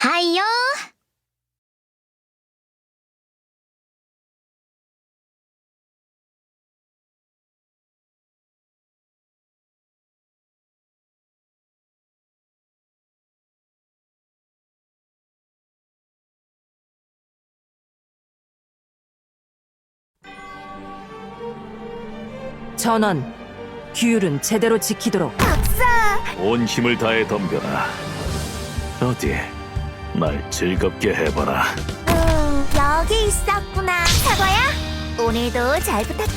하이요. 전원, 규율은 제대로 지키도록. 박사. 온 힘을 다해 덤벼라. 어디, 날 즐겁게 해봐라. 음, 여기 있었구나. 사과야, 오늘도 잘 부탁해.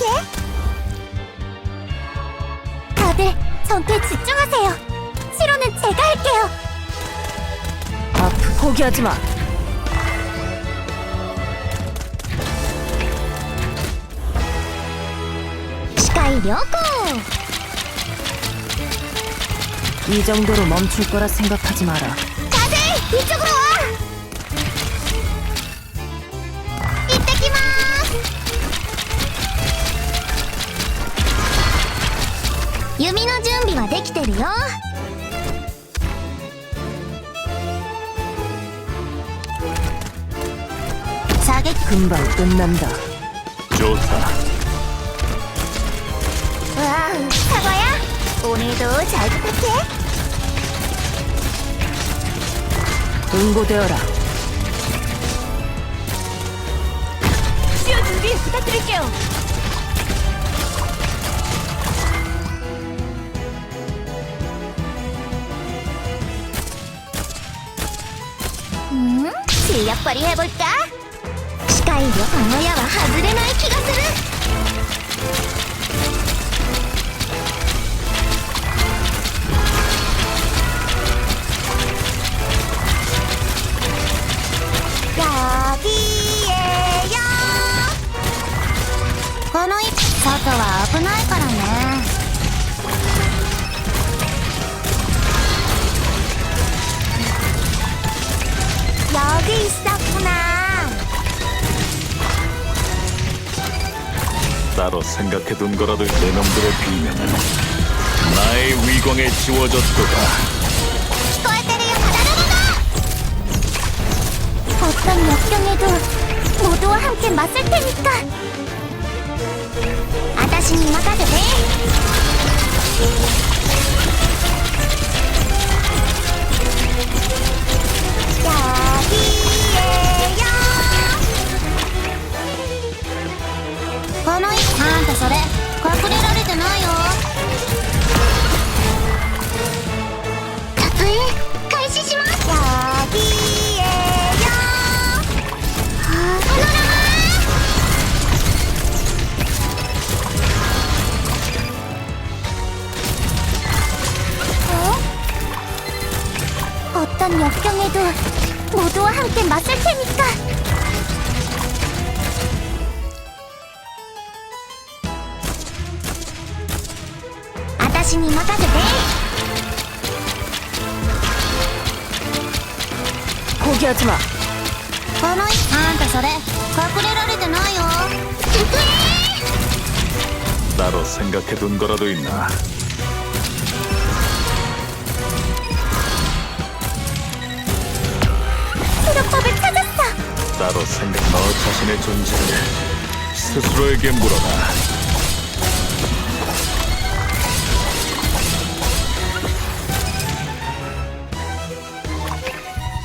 다들 전투에 집중하세요. 치료는 제가 할게요. 아프 포기하지 마. 시카이 료고. 이 정도로 멈출 거라 생각하지 마라. 다들 이쪽으로 유미의 준비はできてるよ. 사격 금방 끝난다. 좋다. 와, 사과야. 오늘도 잘 부탁해. 응고되어라. 수요 준비 부탁드릴게요. 음, 실력 발휘해볼까? 시카이로 방어야와 하즈레나의 기가する 여기에요. この位置外は危ないからね。 따로 생각해둔 거라도 내놈들의 비명은 나의 위광에 지워졌도다. 어떤 역경에도 모두와 함께 맞설 테니까. 아다시니 나가도 돼 어? 어떤 역경에도 모두와 함께 맞설 테니까 私に任せて 포기하지 마. このいあんたそれ隠れられてないよ撮影 따로 생각해둔 거라도 있나? 따로 생각 너 자신의 존재를 스스로에게 물어라.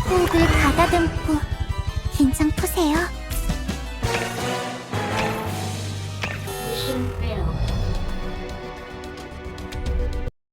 호흡을 가다듬고 긴장 푸세요